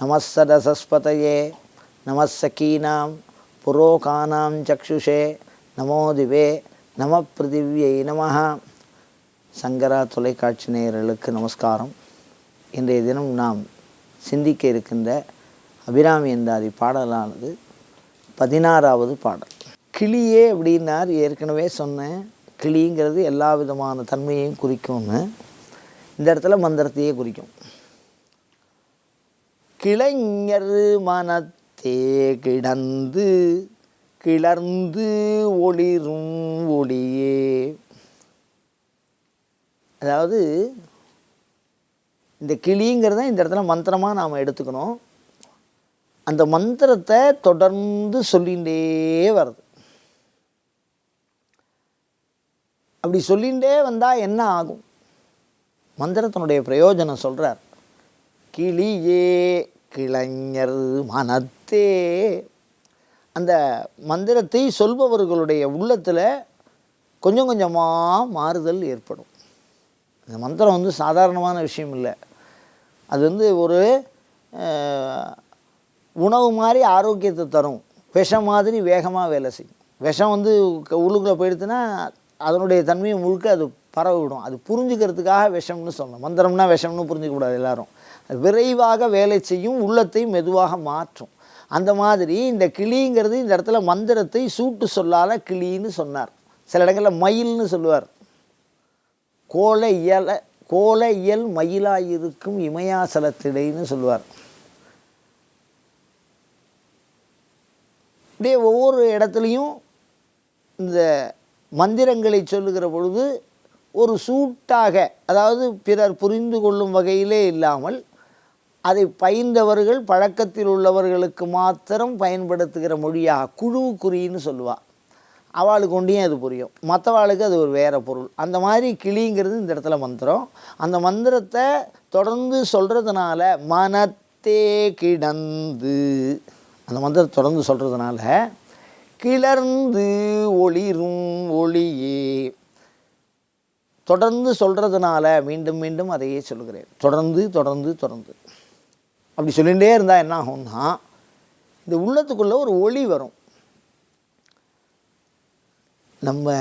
நமஸ்ஸரசஸ்பதயே நமஸ்ஸகீனாம் புரோகானாம் சக்ஷுஷே நமோ திவே நம பிருத்திவியை நமஹா சங்கரா தொலைக்காட்சி நேயர்களுக்கு நமஸ்காரம். இன்றைய தினம் நாம் சிந்திக்க இருக்கின்ற அபிராமி என்றாதி பாடலானது பதினாறாவது பாடல். கிளியே அப்படின்னார் ஏற்கனவே சொன்னேன். கிளிங்கிறது எல்லா விதமான தன்மையையும் குறிக்கும்னு. இந்த இடத்துல மந்திரத்தையே குறிக்கும். கிளைஞர் மனத்தே கிடந்து கிளர்ந்து ஒளிரும் ஒளியே. அதாவது இந்த கிளிங்கிறத இந்த இடத்துல மந்திரமாக நாம் எடுத்துக்கணும். அந்த மந்திரத்தை தொடர்ந்து சொல்லிகிட்டே வருது. அப்படி சொல்லிகிட்டே வந்தால் என்ன ஆகும்? மந்திரத்தினுடைய பிரயோஜனம் சொல்கிறார் கிளியே கிளைஞர் மனத்தே. அந்த மந்திரத்தை சொல்பவர்களுடைய உள்ளத்தில் கொஞ்சம் கொஞ்சமாக மாறுதல் ஏற்படும். இந்த மந்திரம் வந்து சாதாரணமான விஷயம் இல்லை. அது வந்து ஒரு உணவு மாதிரி ஆரோக்கியத்தை தரும். விஷம் மாதிரி வேகமாக வேலை செய்யும். விஷம் வந்து க- உள்ளுக்குள்ளே போயிடுத்துன்னா அதனுடைய தன்மையை முழுக்க அது பரவிவிடும் அது புரிஞ்சுக்கிறதுக்காக விஷம்னு சொல்லணும். மந்திரம்னா விஷம்னு புரிஞ்சிக்கக்கூடாது எல்லோரும். விரைவாக வேலை செய்யும் உள்ளத்தை மெதுவாக மாற்றும். அந்த மாதிரி இந்த கிளிங்கிறது இந்த இடத்துல மந்திரத்தை சூட்டு சொல்லால் கிளின்னு சொன்னார். சில இடங்களில் மயில்னு சொல்லுவார். கோல இயல கோல இயல் மயிலாயிருக்கும் இமயாசலத்திடைன்னு சொல்லுவார். அப்படியே ஒவ்வொரு இடத்துலையும் இந்த மந்திரங்களை சொல்லுகிற பொழுது ஒரு சூட்டாக அதாவது பிறர் புரிந்து கொள்ளும் வகையிலே இல்லாமல் அதை பயின்றவர்கள் பழக்கத்தில் உள்ளவர்களுக்கு மாத்திரம் பயன்படுத்துகிற மொழியாக குழு குறின்னு சொல்லுவாள் அவளுக்கு ஒண்டியும் அது புரியும். மற்றவாளுக்கு அது ஒரு வேறு பொருள். அந்த மாதிரி கிளிங்கிறது இந்த இடத்துல மந்திரம். அந்த மந்திரத்தை தொடர்ந்து சொல்கிறதுனால மனத்தே கிடந்து. அந்த மந்திரத்தை தொடர்ந்து சொல்கிறதுனால கிளர்ந்து ஒளிரும் ஒளியே. தொடர்ந்து சொல்கிறதுனால மீண்டும் மீண்டும் அதையே சொல்கிறேன் தொடர்ந்து தொடர்ந்து தொடர்ந்து. அப்படி சொல்லிகிட்டே இருந்தால் என்ன ஆகும்னா இந்த உள்ளத்துக்குள்ளே ஒரு ஒளி வரும். நம்ம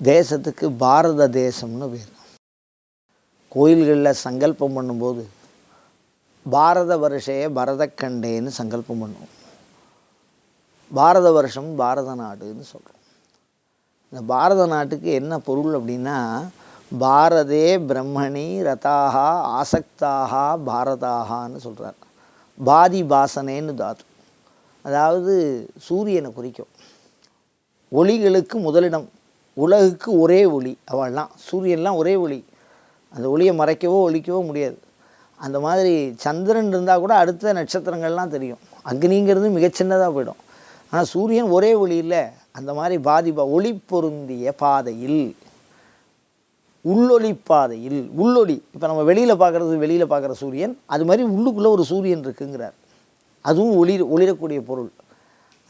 தேசத்துக்கு பாரத தேசம்னு பேர். கோயில்களில் சங்கல்பம் பண்ணும்போது பாரத வருஷைய பரதக்கண்டேன்னு சங்கல்பம் பண்ணுவோம். பாரத வருஷம் பாரத நாடுன்னு சொல்கிறோம் இந்த பாரத நாட்டுக்கு என்ன பொருள் அப்படின்னா பாரதே பிரம்மணி ரதாக ஆசக்தாக பாரதாகான்னு சொல்கிறார் பாதி பாசனேன்னு தாத்து அதாவது சூரியனை குறிக்கும். ஒளிகளுக்கு முதலிடம் உலகுக்கு ஒரே ஒளி அவள்லாம் சூரியன்லாம் ஒரே ஒளி. அந்த ஒளியை மறைக்கவோ ஒழிக்கவோ முடியாது. அந்த மாதிரி சந்திரன் இருந்தால் கூட அடுத்த நட்சத்திரங்கள்லாம் தெரியும். அக்னிங்கிறது மிகச்சின்னதாக போயிடும். ஆனால் சூரியன் ஒரே ஒளி இல்லை. அந்த மாதிரி பாதிபா ஒளி பொருந்திய பாதையில் உள்ளொளி பாதையில் உள்ளொளி. இப்போ நம்ம வெளியில் பார்க்குறது வெளியில் பார்க்குற சூரியன் அது மாதிரி உள்ளுக்குள்ளே ஒரு சூரியன் இருக்குங்கிறார். அதுவும் ஒளி ஒளிரக்கூடிய பொருள்.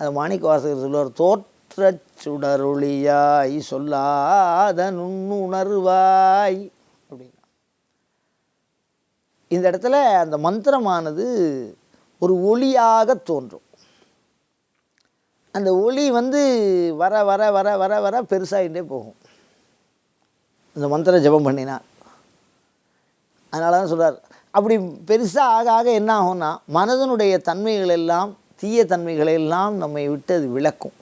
அது மாணிக்க வாசகர் சொல்லுவார் தோற்றச் சுடரொளியாய் சொல்லாத நுண்ணுணர்வாய் அப்படின்னா. இந்த இடத்துல அந்த மந்திரமானது ஒரு ஒளியாக தோன்றும். அந்த ஒளி வந்து வர வர வர வர வர பெருசாகிட்டே போகும். இந்த மந்திர ஜெபம் பண்ணினா. அதனால தான் சொல்கிறார் அப்படி பெருசாக ஆக ஆக என்ன ஆகும்னா மனதனுடைய தன்மைகள் எல்லாம் தீய தன்மைகளை எல்லாம் நம்மை விட்டு அது விளக்கும்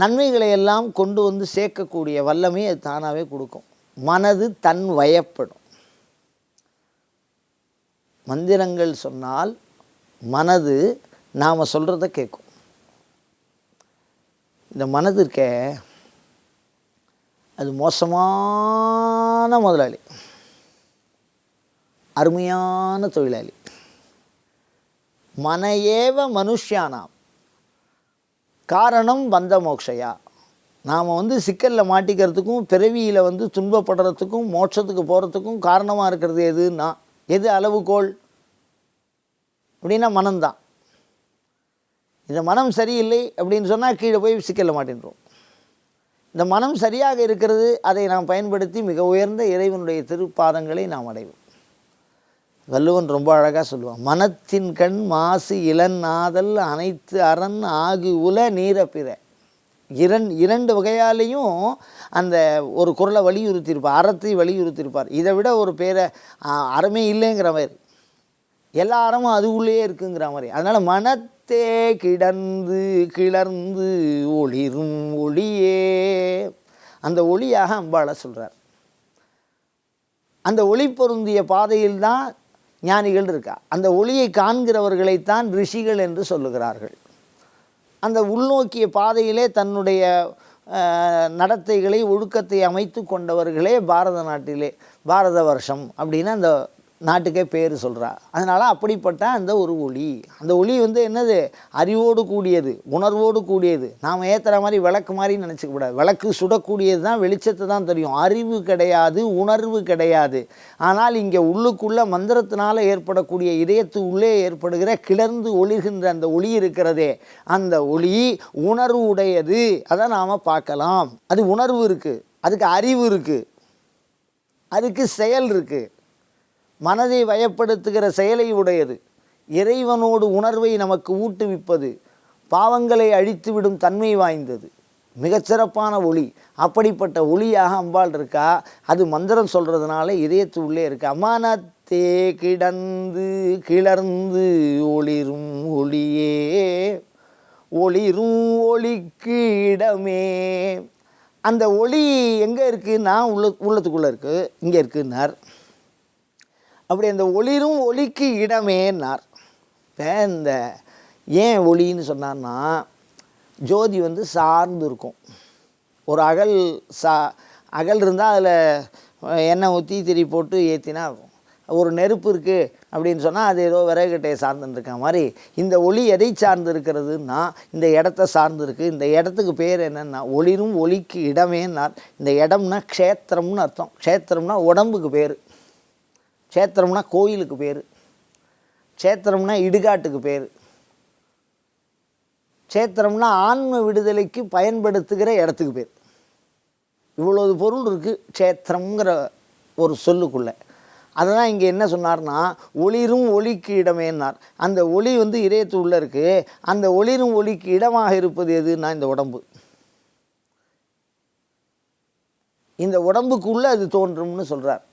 நன்மைகளை எல்லாம் கொண்டு வந்து சேர்க்கக்கூடிய வல்லமே அது தானாகவே கொடுக்கும். மனது தன் வயப்படும். மந்திரங்கள் சொன்னால் மனது நாம் சொல்கிறத கேட்கும். இந்த மனது இருக்க அது மோசமான முதலாளி. அருமையான தொழிலாளி. மனையேவ மனுஷியானாம். காரணம் வந்த மோக்ஷயா. நாம் வந்து சிக்கலில் மாட்டிக்கிறதுக்கும் பிறவியில் வந்து துன்பப்படுறதுக்கும் மோட்சத்துக்கு போகிறதுக்கும் காரணமாக இருக்கிறது எதுன்னா எது அளவுகோல்? அப்படின்னா மனம்தான். இந்த மனம் சரியில்லை அப்படின்னு சொன்னால் கீழே போய் சிக்கலில் மாட்டின்றோம். இந்த மனம் சரியாக இருக்கிறது அதை நாம் பயன்படுத்தி மிக உயர்ந்த இறைவனுடைய திருப்பாதங்களை நாம் அடைவோம். வள்ளுவன் ரொம்ப அழகாக சொல்லுவான் மனத்தின் கண் மாசு இளன் ஆதல் அனைத்து அரண் ஆகு உல நீர பிற. இரண் இரண்டு வகையாலேயும் அந்த ஒரு குரலை வலியுறுத்தியிருப்பார் அறத்தை வலியுறுத்தியிருப்பார். இதை விட ஒரு பேரை அறமே இல்லைங்கிற மாதிரி எல்லாரும் அதுக்குள்ளேயே இருக்குங்கிற மாதிரி. அதனால் மனத்தே கிடந்து கிளர்ந்து ஒளிரும் ஒளியே. அந்த ஒளியாக அம்பாளை சொல்கிறார் அந்த ஒளி பொருந்திய பாதையில் தான் ஞானிகள் இருக்கா. அந்த ஒளியை காண்கிறவர்களைத்தான் ரிஷிகள் என்று சொல்லுகிறார்கள். அந்த உள்நோக்கிய பாதையிலே தன்னுடைய நடத்தைகளை ஒழுக்கத்தை அமைத்து கொண்டவர்களே பாரத நாட்டிலே பாரத வருஷம் அப்படின்னு அந்த நாட்டுக்கே பேர் சொல்கிறா அதனால் அப்படிப்பட்ட அந்த ஒரு ஒளி. அந்த ஒளி வந்து என்னது? அறிவோடு கூடியது உணர்வோடு கூடியது. நாம் ஏற்றுற மாதிரி விளக்கு மாதிரி நினச்சிக்க கூடாது. விளக்கு சுடக்கூடியது தான் வெளிச்சத்தை தான் தெரியும். அறிவு கிடையாது உணர்வு கிடையாது. ஆனால் இங்கே உள்ளுக்குள்ளே மந்திரத்தினால் ஏற்படக்கூடிய இதயத்து உள்ளே ஏற்படுகிற கிளர்ந்து ஒளிர்கின்ற அந்த ஒளி இருக்கிறதே. அந்த ஒளி உணர்வு உடையது அதை நாம் பார்க்கலாம். அது உணர்வு இருக்குது அதுக்கு அறிவு இருக்குது அதுக்கு செயல் இருக்குது மனதை வயப்படுத்துகிற செயலை உடையது. இறைவனோடு உணர்வை நமக்கு ஊட்டுவிப்பது பாவங்களை அழித்துவிடும் தன்மை வாய்ந்தது. மிகச்சிறப்பான ஒளி. அப்படிப்பட்ட ஒளியாக அம்பாள் இருக்கா? அது மந்திரம் சொல்கிறதுனால இதயத்து உள்ளே இருக்கு. அமானத்தே கிடந்து கிளர்ந்து ஒளிரும் ஒளியே ஒளிரும் ஒளிக்கு இடமே. அந்த ஒளி எங்கே இருக்குன்னா உள்ள உள்ளத்துக்குள்ளே இருக்குது இங்கே இருக்குன்னார். அப்படி அந்த ஒளிரும் ஒளிக்கு இடமேன்னார் இப்போ இந்த ஏன் ஒளின்னு சொன்னார்னா ஜோதி வந்து சார்ந்து இருக்கும். ஒரு அகல் சா அகல் இருந்தால் அதில் எண்ணெய் ஊற்றி திரி போட்டு ஏற்றினா இருக்கும் ஒரு நெருப்பு இருக்குது அப்படின்னு சொன்னால் அது ஏதோ விறகுகட்டையை சார்ந்துருக்க மாதிரி. இந்த ஒளி எதை சார்ந்து இருக்கிறதுன்னா இந்த இடத்த சார்ந்து இருக்குது இந்த இடத்துக்கு பேர் என்னென்னா ஒளிரும் ஒளிக்கு இடமேன்னார் இந்த இடம்னா க்ஷேத்திரம்னு அர்த்தம். க்ஷேத்திரம்னா உடம்புக்கு பேர். சேத்திரம்னா கோயிலுக்கு பேர். சேத்திரம்னா இடுகாட்டுக்கு பேர். சேத்திரம்னா ஆன்ம விடுதலைக்கு பயன்படுத்துகிற இடத்துக்கு பேர். இவ்வளவு பொருள் இருக்குது க்ஷேத்திரம்ங்கிற ஒரு சொல்லுக்குள்ளே. அதை தான் இங்கே என்ன சொன்னார்னா ஒளிரும் ஒளிக்கு இடமேன்னார். அந்த ஒளி வந்து இதயத்து உள்ளே இருக்குது அந்த ஒளிரும் ஒளிக்கு இடமாக இருப்பது எதுன்னா இந்த உடம்பு. இந்த உடம்புக்குள்ளே அது தோன்றும்னு சொல்கிறார்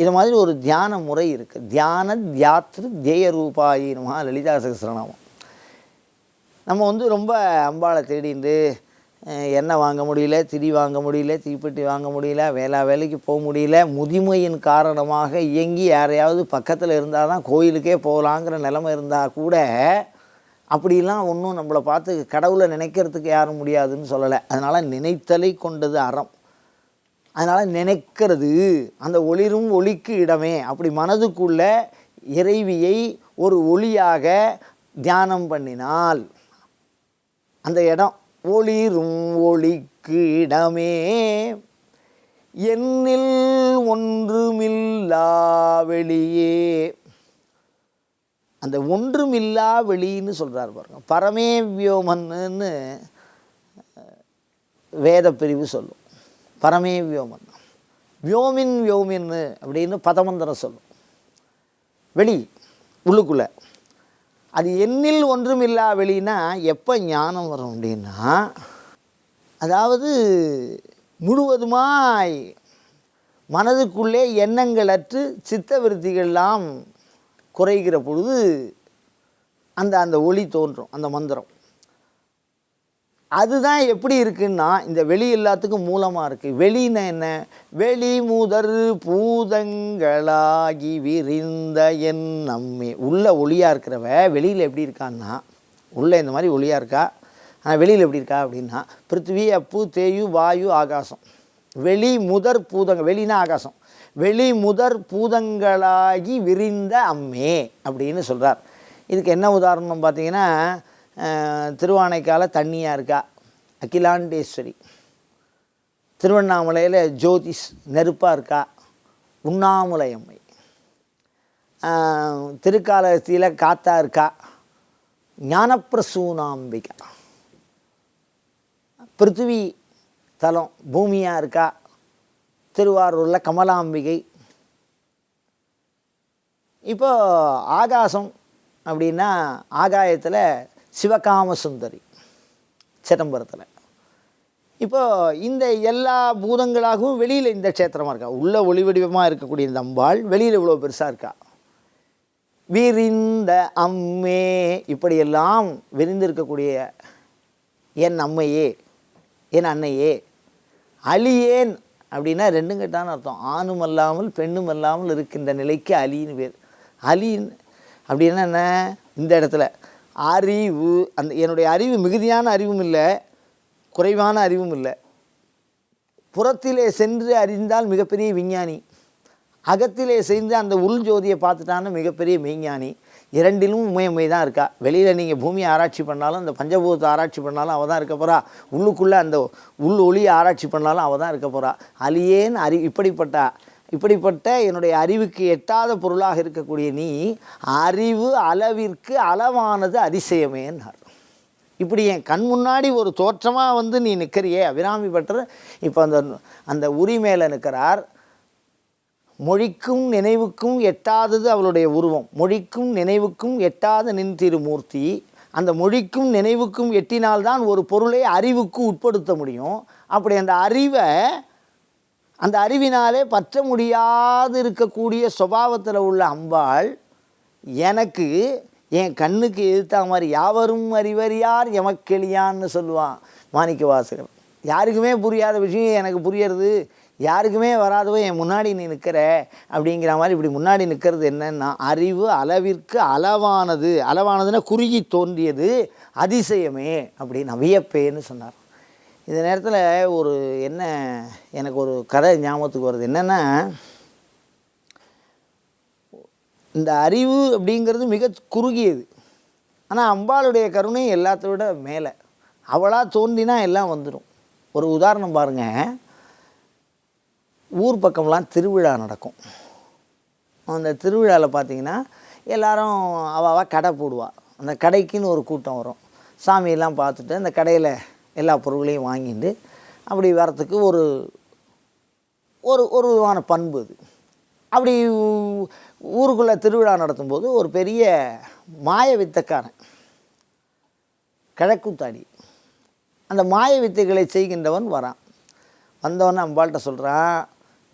இது மாதிரி ஒரு தியான முறை இருக்குது தியான தியாத்ரு தேய லலிதா சகசிரநாமம். நம்ம வந்து ரொம்ப அம்பாளை தேடிந்து எண்ணெய் வாங்க முடியல திரி வாங்க முடியல தீப்பெட்டி வாங்க முடியல வேளா வேலைக்கு போக முடியல முதுமையின் காரணமாக இயங்கி யாரையாவது பக்கத்தில் இருந்தால் தான் கோயிலுக்கே போகலாங்கிற நிலமை இருந்தால் கூட அப்படிலாம் ஒன்றும் நம்மளை பார்த்து கடவுளை நினைக்கிறதுக்கு யாரும் முடியாதுன்னு சொல்லலை. அதனால் நினைத்தலை கொண்டது அறம். அதனால் நினைக்கிறது அந்த ஒளிரும் ஒளிக்கு இடமே. அப்படி மனதுக்குள்ள இறைவியை ஒரு ஒளியாக தியானம் பண்ணினால் அந்த இடம் ஒளிரும் ஒளிக்கு இடமே. என்னில் ஒன்றுமில்லா வெளியே. அந்த ஒன்றுமில்லா வெளின்னு சொல்கிறார் பாருங்க. பரமே வியோமன்னு வேத பிரிவு சொல்லும். பரமே வியோமன் வியோமின் வியோமின்னு அப்படின்னு பதமந்திரம் சொல்லும். வெளி உள்ளுக்குள்ள. அது என்னில் ஒன்றும் இல்லா வெளின்னா எப்போ ஞானம் வரும் அப்படின்னா அதாவது முழுவதுமாய் மனதுக்குள்ளே எண்ணங்களற்று சித்த விருத்திகள்லாம் குறைகிற பொழுது அந்த அந்த ஒளி தோன்றும் அந்த மந்திரம். அதுதான் எப்படி இருக்குன்னா இந்த வெளி எல்லாத்துக்கும் மூலமாக இருக்குது வெளின்னா என்ன? வெளி முதற் பூதங்களாகி விரிந்த என் நம்மே. உள்ள ஒளியாக இருக்கிறவ வெளியில் எப்படி இருக்கான்னா உள்ளே இந்த மாதிரி ஒளியாக இருக்கா? ஆனால் வெளியில் எப்படி இருக்கா அப்படின்னா பிருத்திவி அப்பு தேயு வாயு ஆகாசம். வெளி முதற் பூதங்க வெளினா ஆகாசம். வெளி முதற் பூதங்களாகி விரிந்த அம்மே அப்படின்னு சொல்கிறார் இதுக்கு என்ன உதாரணம் பார்த்தீங்கன்னா திருவானைக்கால தண்ணியாக இருக்கா? அகிலாண்டேஸ்வரி. திருவண்ணாமலையில் ஜோதிஷ் நெருப்பாக இருக்கா? உண்ணாமுலை அம்மை. காத்தா இருக்கா? ஞானப்பிரசூனாம்பிகா. பிருத்திவி தலம் பூமியாக இருக்கா? திருவாரூரில் கமலாம்பிகை. இப்போ ஆகாசம் அப்படின்னா ஆகாயத்தில் சிவகாம சுந்தரி சிதம்பரத்தில். இப்போது இந்த எல்லா பூதங்களாகவும் வெளியில் இந்த க்ஷேத்திரமாக இருக்கா? உள்ள ஒளி வடிவமாக இருக்கக்கூடிய இந்த அம்பாள் வெளியில் இவ்வளோ பெருசாக இருக்கா? விரிந்த அம்மே இப்படியெல்லாம் விரிந்திருக்கக்கூடிய என் அம்மையே என் அன்னையே அலியேன் அப்படின்னா ரெண்டும் கெட்டான்னு அர்த்தம். ஆணும் அல்லாமல் பெண்ணும் அல்லாமல் இருக்கின்ற நிலைக்கு அலின்னு பேர் அலின் அப்படின்னா என்ன? இந்த இடத்துல. அறிவு அந்த என்னுடைய அறிவு மிகுதியான அறிவும் இல்லை குறைவான அறிவும் இல்லை. புறத்திலே சென்று அறிந்தால் மிகப்பெரிய விஞ்ஞானி. அகத்திலே சென்று அந்த உள் ஜோதியை பார்த்துட்டான்னு மிகப்பெரிய மெய்ஞானி இரண்டிலும் உண்மையுமை தான் இருக்கா. வெளியில் நீங்கள் பூமியை ஆராய்ச்சி பண்ணாலும் அந்த பஞ்சபூதத்தை ஆராய்ச்சி பண்ணாலும் அவள் தான் இருக்க போகிறா உள்ளுக்குள்ளே அந்த உள் ஒளியை ஆராய்ச்சி பண்ணாலும் அவள் தான் இருக்க போகிறா அலியேன் அறி இப்படிப்பட்ட இப்படிப்பட்ட என்னுடைய அறிவுக்கு எட்டாத பொருளாக இருக்கக்கூடிய நீ அறிவு அளவிற்கு அளவானது அதிசயமேன்னார் இப்படி என் கண் முன்னாடி ஒரு தோற்றமாக வந்து நீ நிற்கிறியே அபிராமி பட்டர். இப்போ அந்த அந்த உரி மேலே நிற்கிறார். மொழிக்கும் நினைவுக்கும் எட்டாதது அவளுடைய உருவம். மொழிக்கும் நினைவுக்கும் எட்டாத நின் திருமூர்த்தி. அந்த மொழிக்கும் நினைவுக்கும் எட்டினால்தான் ஒரு பொருளை அறிவுக்கு உட்படுத்த முடியும். அப்படி அந்த அறிவை அந்த அறிவினாலே பற்ற முடியாது இருக்கக்கூடிய சுபாவத்தில் உள்ள அம்பாள் எனக்கு என் கண்ணுக்கு எதிர்த்தா மாதிரி யாவரும் அறிவறியார் எமக்கெளியான்னு சொல்லுவான் மாணிக்க வாசகர் யாருக்குமே புரியாத விஷயம் எனக்கு புரியறது. யாருக்குமே வராதவோ என் முன்னாடி நீ நிற்கிற அப்படிங்கிற மாதிரி இப்படி முன்னாடி நிற்கிறது என்னன்னா அறிவு அளவிற்கு அளவானது. அளவானதுன்னா குறுகி தோன்றியது அதிசயமே அப்படின்னு வியப்பேன்னு சொன்னார். இந்த நேரத்தில் ஒரு என்ன எனக்கு ஒரு கதை ஞாபகத்துக்கு வருது. என்னென்னா இந்த அறிவு அப்படிங்கிறது மிக குறுகியது. ஆனால் அம்பாளுடைய கருணை எல்லாத்த விட மேலே. அவளாக தோன்றினா எல்லாம் வந்துடும் ஒரு உதாரணம் பாருங்கள் ஊர் பக்கம்லாம் திருவிழா நடக்கும். அந்த திருவிழாவில் பார்த்தீங்கன்னா எல்லோரும் அவள் கடை போடுவாள் அந்த கடைக்குன்னு ஒரு கூட்டம் வரும். சாமியெல்லாம் பார்த்துட்டு அந்த கடையில் எல்லா பொருள்களையும் வாங்கிட்டு அப்படி வரத்துக்கு ஒரு ஒரு ஒரு விதமான பண்பு அது. அப்படி ஊருக்குள்ளே திருவிழா நடத்தும்போது ஒரு பெரிய மாய வித்தக்காரன் கிழக்குத்தாடி அந்த மாய வித்தைகளை செய்கின்றவன் வரான். வந்தவொடனே அம்பாள்கிட்ட சொல்கிறான்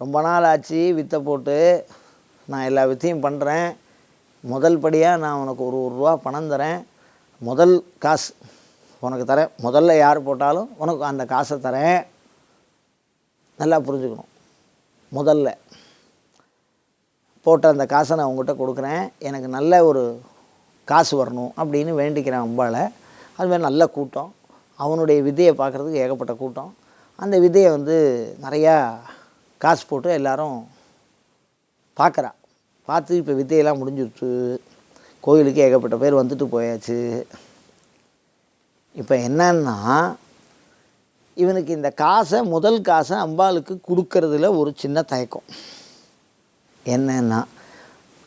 ரொம்ப நாள் ஆச்சு வித்தை போட்டு நான் எல்லா வித்தையும் பண்ணுறேன் முதல் படியாக நான் உனக்கு ஒரு ஒரு ரூபா பணம் தரேன். முதல் காசு உனக்கு தரேன். முதல்ல யார் போட்டாலும் உனக்கு அந்த காசை தரேன். நல்லா புரிஞ்சுக்கணும். முதல்ல போட்ட அந்த காசை நான் உங்கள்கிட்ட கொடுக்குறேன். எனக்கு நல்ல ஒரு காசு வரணும் அப்படின்னு வேண்டிக்கிறேன் அம்பாளை அதுமாதிரி நல்ல கூட்டம். அவனுடைய விதையை பார்க்குறதுக்கு ஏகப்பட்ட கூட்டம். அந்த விதையை வந்து நிறையா காசு போட்டு எல்லோரும் பார்க்குறா. பார்த்து இப்போ வித்தையெல்லாம் முடிஞ்சிருச்சு. கோயிலுக்கு ஏகப்பட்ட பேர் வந்துட்டு போயாச்சு. இப்போ என்னன்னா இவனுக்கு இந்த காசை முதல் காசை அம்பாளுக்கு கொடுக்கறதுல ஒரு சின்ன தயக்கம். என்னன்னா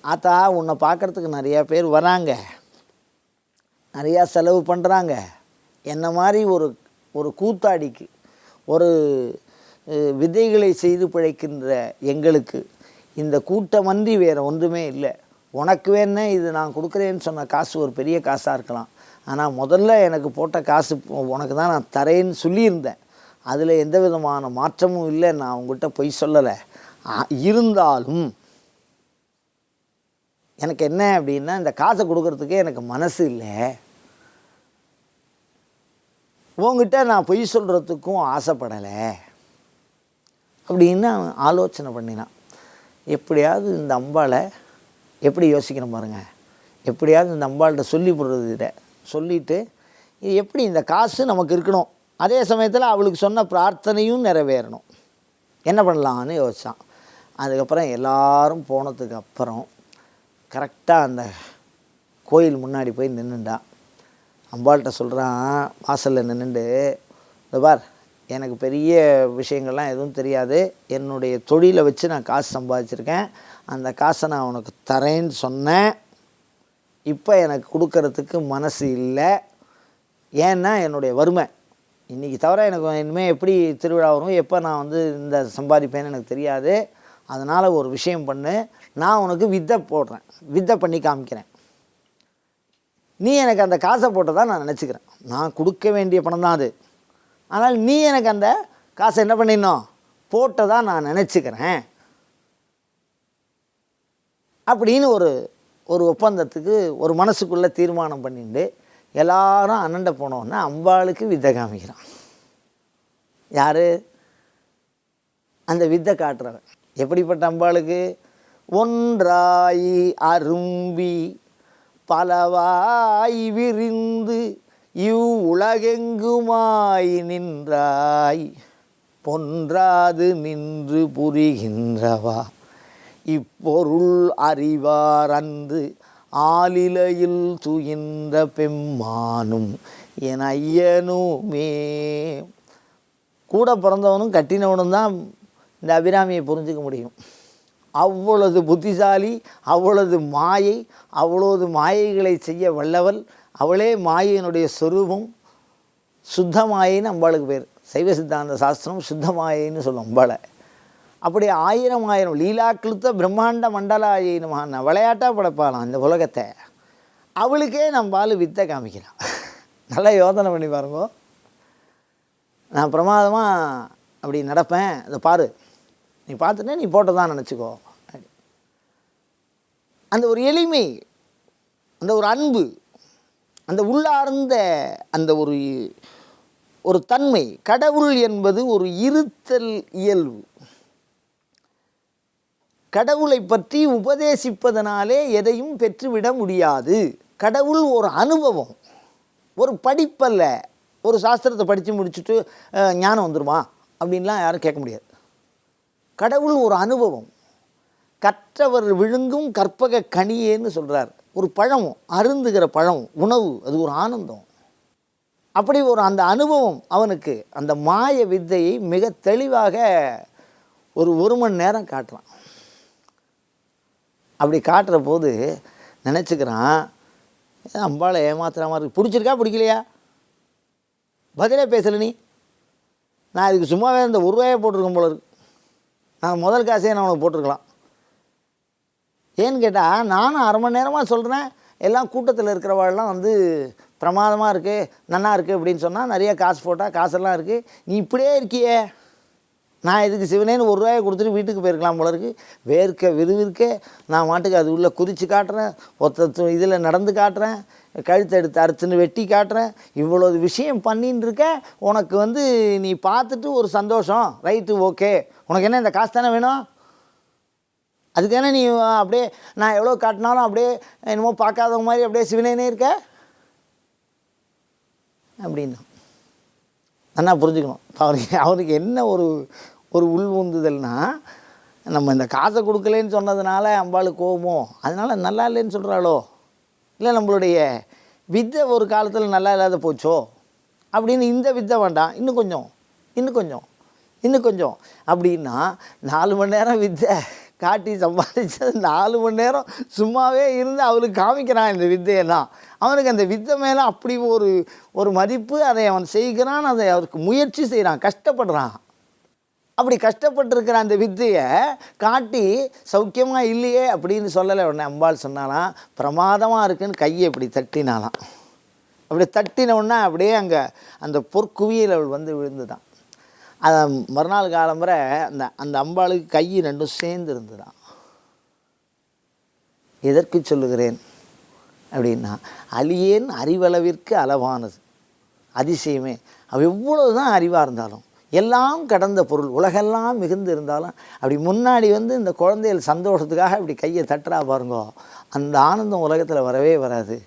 ஆத்தா உன்னை பார்க்குறதுக்கு நிறையா பேர் வராங்க. நிறையா செலவு பண்ணுறாங்க என்ன மாதிரி ஒரு ஒரு கூத்தாடிக்கு ஒரு விதைகளை செய்து பிழைக்கின்ற எங்களுக்கு இந்த கூட்டமன்றி வேறு ஒன்றுமே இல்லை. உனக்கு வேணே இது நான் கொடுக்குறேன்னு சொன்ன காசு ஒரு பெரிய காசாக இருக்கலாம். ஆனால் முதல்ல எனக்கு போட்ட காசு உனக்கு தான் நான் தரேன்னு சொல்லியிருந்தேன். அதில் எந்த விதமான மாற்றமும் இல்லை நான் உங்ககிட்ட பொய் சொல்லலை. இருந்தாலும் எனக்கு என்ன அப்படின்னா இந்த காசை கொடுக்கறதுக்கே எனக்கு மனசு இல்லை. உங்ககிட்ட நான் பொய் சொல்கிறதுக்கும் ஆசைப்படலை அப்படின்னு அவன் ஆலோசனை பண்ணினான். எப்படியாவது இந்த அம்பாளை எப்படி யோசிக்கணும் பாருங்க. எப்படியாவது இந்த அம்பாள்கிட்ட சொல்லி போடுறது இதை சொல்லிட்டு இது எப்படி இந்த காசு நமக்கு இருக்கணும்? அதே சமயத்தில் அவளுக்கு சொன்ன பிரார்த்தனையும் நிறைவேறணும். என்ன பண்ணலான்னு யோசித்தான் அதுக்கப்புறம் எல்லாரும் போனதுக்கு அப்புறம் கரெக்டாக அந்த கோயில் முன்னாடி போய் நின்றுண்டா அம்பாள்கிட்ட சொல்கிறான் வாசலில் நின்றுண்டு இந்த பார் எனக்கு பெரிய விஷயங்கள்லாம் எதுவும் தெரியாது. என்னுடைய தொழிலை வச்சு நான் காசு சம்பாதிச்சிருக்கேன். அந்த காசை நான் உனக்கு தரேன்னு சொன்னேன். இப்போ எனக்கு கொடுக்கறதுக்கு மனசு இல்லை. ஏன்னா என்னுடைய வறுமை. இன்றைக்கி தவிர எனக்கு இனிமேல் எப்படி திருவிழா வரும் எப்போ நான் வந்து இந்த சம்பாதிப்பேன்னு எனக்கு தெரியாது. அதனால் ஒரு விஷயம் பண்ணு. நான் உனக்கு வித்தை போடுறேன். வித்தை பண்ணி காமிக்கிறேன். நீ எனக்கு அந்த காசை போட்டதா நான் நினச்சிக்கிறேன். நான் கொடுக்க வேண்டிய பணம் தான் அது. ஆனால் நீ எனக்கு அந்த காசை என்ன பண்ணிடணும்? போட்டதாக நான் நினச்சிக்கிறேன். அப்படின்னு ஒரு ஒரு ஒப்பந்தத்துக்கு ஒரு மனசுக்குள்ளே தீர்மானம் பண்ணிட்டு எல்லாரும் அண்ணண்ட போனோன்னா அம்பாளுக்கு வித்தை காமிக்கிறான். யார்? அந்த வித்தை காட்டுறவன். எப்படிப்பட்ட அம்பாளுக்கு? ஒன்றாயி அரும்பி பலவாய் விரிந்து இவ் உலகெங்குமாய் நின்றாய்? பொன்றாது நின்று புரிகின்றவா? இப்பொருள் அறிவார் அன்று ஆலிலையில் துயின்ற பெம்மானும் என் ஐயனுமே. கூட பிறந்தவனும் கட்டினவனும் தான் இந்த அபிராமியை புரிஞ்சுக்க முடியும். அவ்வளவு புத்திசாலி அவ்வளவு மாயை அவ்வளவு மாயைகளை செய்ய வல்லவள் அவளே மாயினுடைய சொரூபம் சுத்த மாயைன்னு அம்பாளுக்கு பேர். சைவ சித்தாந்த சாஸ்திரம் சுத்த மாயைன்னு சொல்லும் அம்பாளை. அப்படி ஆயிரம் ஆயிரம் லீலாக்கிழுத்த பிரம்மாண்ட மண்டல நம்ம விளையாட்டாக படைப்பாளாம் இந்த உலகத்தை. அவளுக்கே நம்ம பால் வித்தை காமிக்கிறான். நல்லா யோசனை பண்ணி பாருங்க. நான் பிரமாதமாக அப்படி நடப்பேன். அதை பாரு. நீ பார்த்துட்டு நீ போட்டதான் நினச்சிக்கோ. அந்த ஒரு எளிமை அந்த ஒரு அன்பு அந்த உள்ளார்ந்த அந்த ஒரு ஒரு தன்மை கடவுள் என்பது ஒரு இருத்தல் இயல்பு. கடவுளை பற்றி உபதேசிப்பதனாலே எதையும் பெற்றுவிட முடியாது. கடவுள் ஒரு அனுபவம் ஒரு படிப்பல்ல. ஒரு சாஸ்திரத்தை படித்து முடிச்சுட்டு ஞானம் வந்துடுமா அப்படின்லாம் யாரும் கேட்க முடியாது. கடவுள் ஒரு அனுபவம். கற்றவர் விழுங்கும் கற்பக கனியேன்னு சொல்கிறார் ஒரு பழம் அருந்துகிற பழம் உணவு அது ஒரு ஆனந்தம். அப்படி ஒரு அந்த அனுபவம் அவனுக்கு அந்த மாய வித்தையை மிக தெளிவாக ஒரு ஒரு மணி நேரம் காட்டுறான். அப்படி காட்டுற போது நினச்சிக்கிறான் அம்பாளை ஏமாத்துற மாதிரி இருக்கு. பிடிச்சிருக்கா பிடிக்கலையா? பதிலே பேசலை நீ. நான் இதுக்கு சும்மாவே இந்த ஒரு ரூபாயை போட்டிருக்கேன் போல இருக்கு. நான் முதல் காசையே நான் உனக்கு போட்டிருக்கலாம். ஏன்னு கேட்டால் நானும் அரை மணி நேரமாக சொல்கிறேன் எல்லாம் கூட்டத்தில் இருக்கிறவாள்லாம் வந்து பிரமாதமாக இருக்குது நல்லா இருக்குது அப்படின்னு சொன்னால் நிறைய காசு போட்டால் காசெல்லாம் இருக்குது நீ இப்படியே இருக்கியே. நான் இதுக்கு சிவனேன்னு ஒரு ரூபாயை கொடுத்துட்டு வீட்டுக்கு போயிருக்கலாம் போல இருக்கு. வேர்க்க விறுவிற்க நான் மாட்டுக்கு அது உள்ளே குதித்து காட்டுறேன். ஒத்த இதில் நடந்து காட்டுறேன். கழுத்தை எடுத்து அறுத்துன்னு வெட்டி காட்டுறேன். இவ்வளோ விஷயம் பண்ணின்னு இருக்க உனக்கு வந்து நீ பார்த்துட்டு ஒரு சந்தோஷம். Right okay. உனக்கு என்ன இந்த காசு தானே வேணும்? அதுக்கான நீ அப்படியே நான் எவ்வளோ காட்டினாலும் அப்படியே என்னமோ பார்க்காதவங்க மாதிரி அப்படியே சிவனேனே இருக்க? அப்படின்னா. நல்லா புரிஞ்சுக்கணும். அவனுக்கு அவனுக்கு என்ன ஒரு ஒரு உள் உந்துதல்னா நம்ம இந்த காசை கொடுக்கலன்னு சொன்னதுனால அம்பாளுக்கு கோவமோ அதனால் நல்லா இல்லைன்னு சொல்கிறாளோ இல்லை நம்மளுடைய வித்தை ஒரு காலத்தில் நல்லா இல்லாத போச்சோ? அப்படின்னு இந்த வித்தை வேண்டாம். இன்னும் கொஞ்சம். இன்னும் கொஞ்சம். இன்னும் கொஞ்சம். அப்படின்னா நாலு மணி நேரம் வித்தை. காட்டி சம்பாதிச்சது நாலு மணி நேரம் சும்மாவே இருந்து அவளுக்கு காமிக்கிறான் இந்த வித்தையெல்லாம். அவனுக்கு அந்த வித்தை மேலே அப்படி ஒரு ஒரு மதிப்பு அதை அவன் செய்கிறான் அதை அவருக்கு முயற்சி செய்கிறான் கஷ்டப்படுறான். அப்படி கஷ்டப்பட்டிருக்கிற அந்த வித்தையை காட்டி சௌக்கியமாக இல்லையே அப்படின்னு சொல்லலை. உடனே அம்பாள் சொன்னாலாம் பிரமாதமாக இருக்குன்னு கையை இப்படி தட்டினாலாம் அப்படி தட்டின உடனே அப்படியே அங்கே அந்த பொற்குவியல் அவள் வந்து விழுந்துதான். அதை மறுநாள் காலம்புரை அந்த அந்த அம்பாளுக்கு கை ரெண்டும் சேர்ந்து இருந்துதான் எதற்கு சொல்லுகிறேன்? அப்படின்னா அலியேன் அறிவளவிற்கு அளவானது. அதிசயமே. அவள் எவ்வளவு தான் அறிவாக இருந்தாலும் எல்லாம் கடந்த பொருள் உலகெல்லாம் மிகுந்து இருந்தாலும் அப்படி முன்னாடி வந்து இந்த குழந்தைகள் சந்தோஷத்துக்காக இப்படி கையை தட்டுறா பாருங்கோ அந்த ஆனந்தம் உலகத்தில் வரவே வராது.